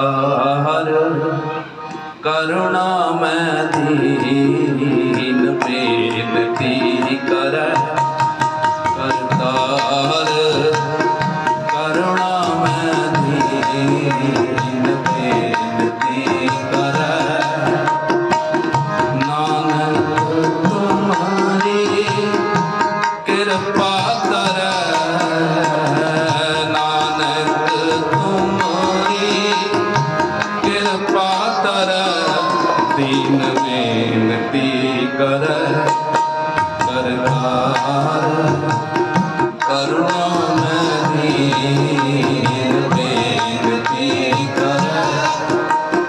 ਹਰ ਕਰੁਣਾ ਮੈਂ ਦੀਨ ਬੇਨਤੀ ਦੀਨ ਬੇਨਤੀ ਕਰ ਕਰਤਾਰ। ਕਰੁਣਾ ਮਦੀਨ ਬੇਨਤੀ ਕਰ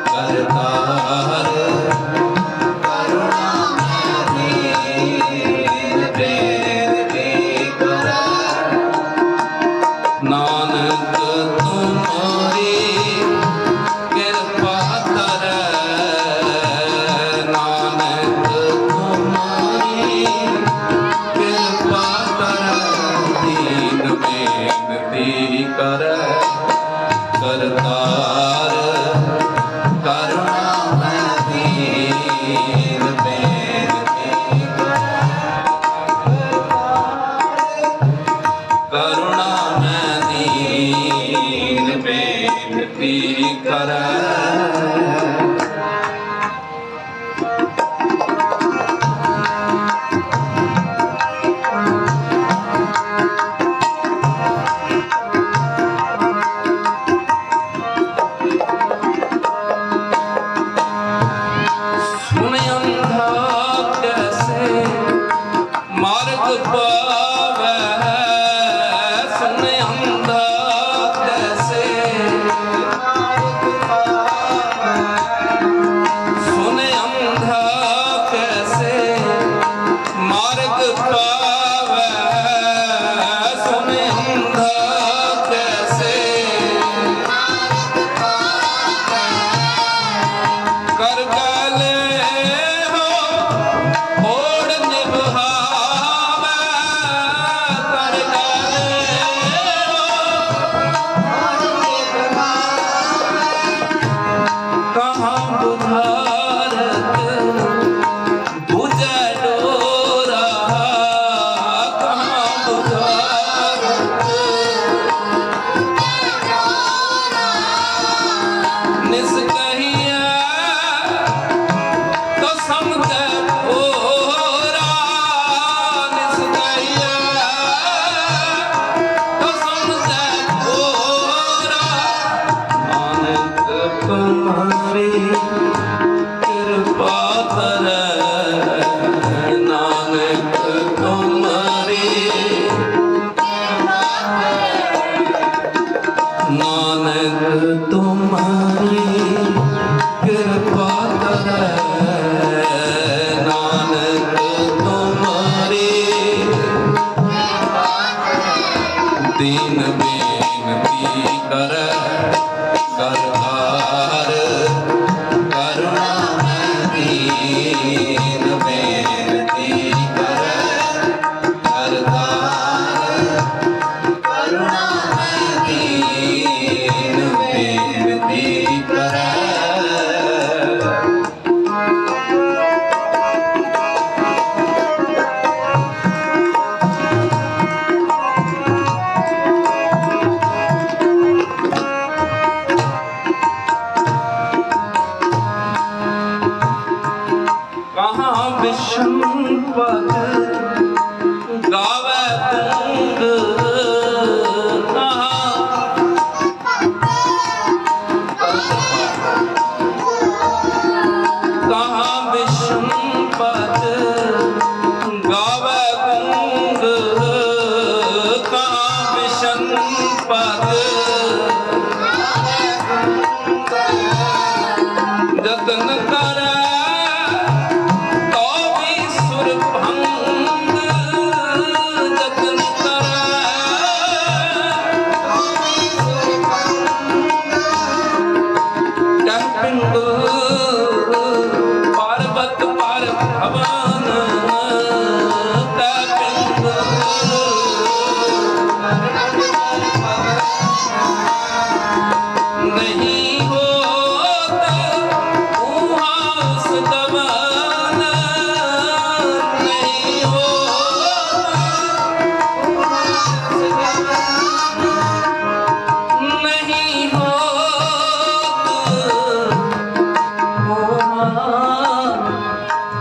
ਕਰਤਾਰ। ਕਰੁਣਾ ਮਦੀਨ ਬੇਨਤੀ ਕਰ। ਨਾ da help uh, ਤੁਮਾਰੀ ਕਿਰਪਾ ਕਰੈ ਨਾਨਕ ਤੁਮਾਰੀ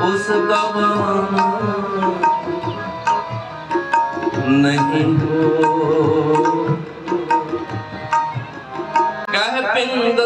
ਉਸ ਕਮਾਂ ਨਹੀਂ ਹੋ। ਕਹਿ ਪਿੰਦ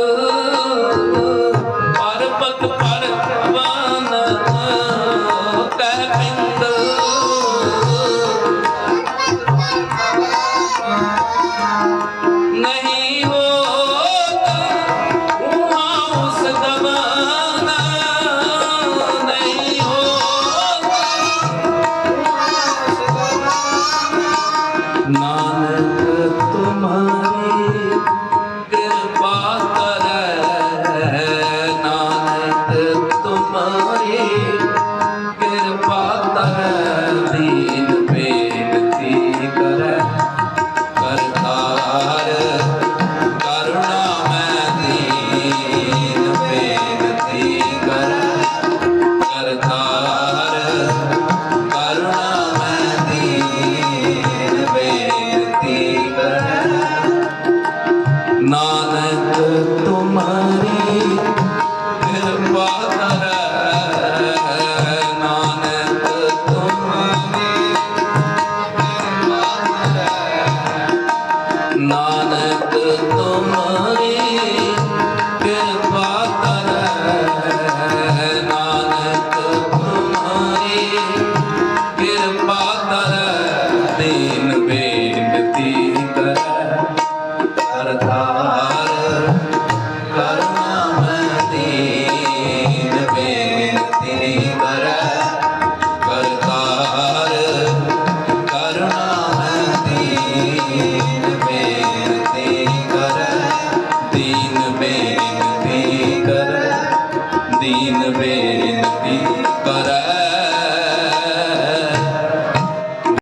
ਨਾਨਕ ਤੁਮਾਰੀ ਕਿਰਪਾ ਕਰੈ ਨਾਨਕ ਤੁਮਾਰੀ ਕਿਰਪਾ ਕਰੈ ਨਾਨਕ ਤੁਮਾਰੀ।